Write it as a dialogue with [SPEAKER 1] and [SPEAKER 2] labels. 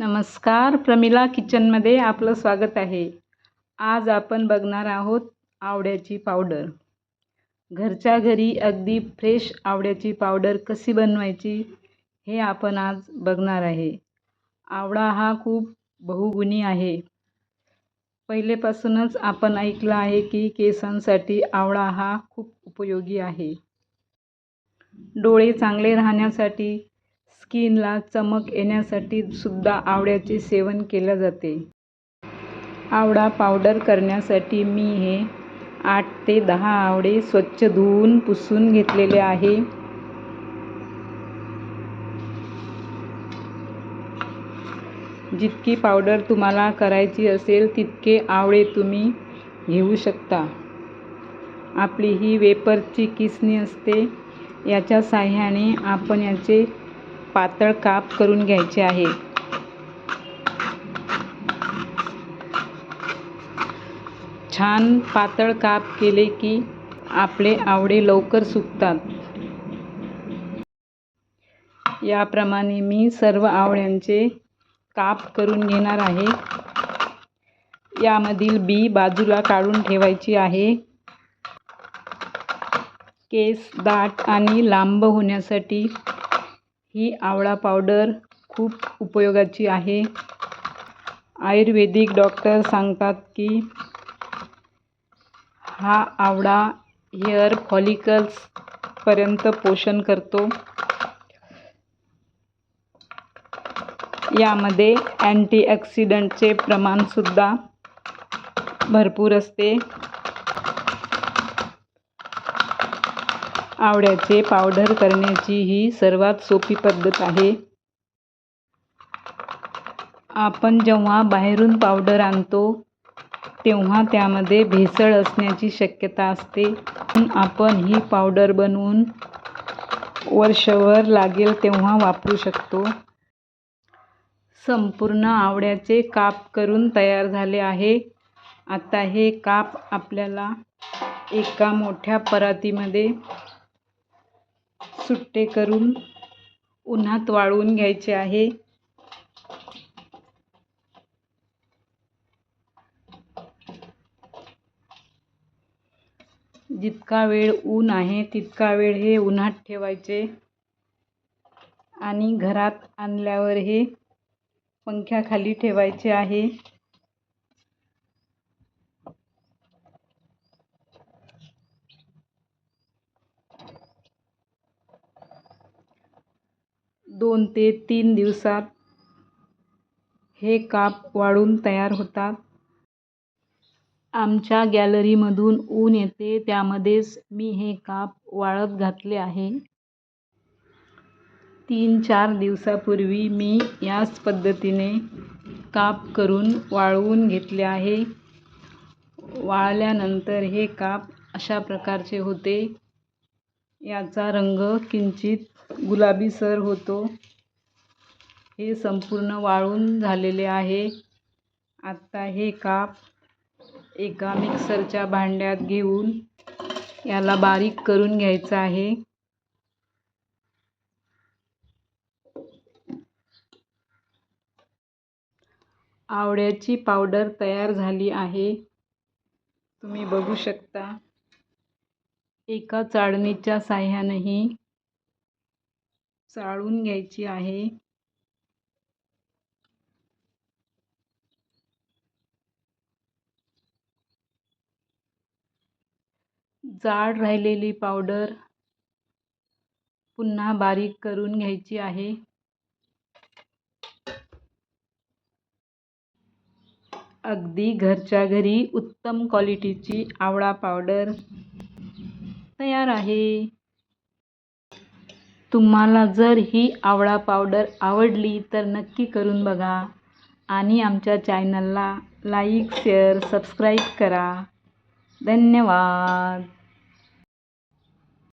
[SPEAKER 1] नमस्कार प्रमिला किचनमध्ये आपलं स्वागत आहे. आज आपण बघणार आहोत आवळ्याची पावडर. घरच्या घरी अगदी फ्रेश आवळ्याची पावडर कशी बनवायची हे आपण आज बघणार आहे. आवळा हा खूप बहुगुणी आहे. पहिलेपासूनच आपण ऐकलं आहे की केसांसाठी आवळा हा खूप उपयोगी आहे. डोळे चांगले राहण्यासाठी स्किनला चमक येण्यासाठी सुद्धा आवळ्याचे सेवन केले जाते. आवळा पावडर करण्यासाठी मी हे आठ ते दहा आवळे स्वच्छ धुवून पुसून घेतलेले आहे. जितकी पावडर तुम्हाला करायची असेल तितके आवळे तुम्ही घेऊ शकता. आपली ही वेपरची किसणी असते. याच्या साह्याने आपण याचे पातळ काप करून घ्यायचे आहे. छान पातळ काप केले की आपले आवडे लवकर सुकतात. याप्रमाणे मी सर्व आवळ्यांचे काप करून घेणार आहे. यामधील बी बाजूला काढून ठेवायची आहे. केस दाट आणि लांब होण्यासाठी ही आवळा पावडर खूप उपयोगाची आहे. आयुर्वेदिक डॉक्टर सांगतात की हा आवळा हेअर फॉलिकल्सपर्यंत पोषण करतो. यामध्ये अँटीऑक्सिडंटचे प्रमाणसुद्धा भरपूर असते. आवळ्याचे पावडर करण्याची ही सर्वात सोपी पद्धत आहे. आपण जेव्हा बाहेरून पावडर आणतो तेव्हा त्यामध्ये भेसळ असण्याची शक्यता असते. आपण ही पावडर बनवून वर्षभर लागेल तेव्हा वापरू शकतो. संपूर्ण आवळ्याचे काप करून तयार झाले आहे. आता हे काप आपल्याला एका मोठ्या परातीमध्ये सुट्टे करून उन्हात वाळवून घ्यायचे आहे. जितका वेळ ऊन आहे तितका वेळ हे उन्हात ठेवायचे. आणि घरात आणल्यावर हे पंख्याखाली ठेवायचे आहे. दोन ते तीन दिवसात हे काप वाळून तयार होतात. आमच्या गॅलरीमधून ऊन येते त्यामध्येच मी हे काप वाळत घातले आहे. तीन चार दिवसापूर्वी मी याच पद्धतीने काप करून वाळवून घेतले आहे. वाळल्यानंतर हे काप अशा प्रकारचे होते. याचा रंग किंचित गुलाबीसर होतो. हे संपूर्ण वाळून झालेले आहे. आत्ता हे काप एका मिक्सरच्या भांड्यात घेऊन याला बारीक करून घ्यायचं आहे. आवळ्याची पावडर तयार झाली आहे. तुम्ही बघू शकता. एका चाळणीच्या साह्यानेही चाळून घ्यायची आहे. जाड राहिलेली पावडर पुन्हा बारीक करून घ्यायची आहे. अगदी घरच्या घरी उत्तम क्वालिटीची आवळा पावडर तयार आहे. तुम्हाला जर ही आवळा पावडर आवडली तर नक्की करून बघा. आणि आमच्या चॅनलला लाईक शेअर सबस्क्राईब करा. धन्यवाद.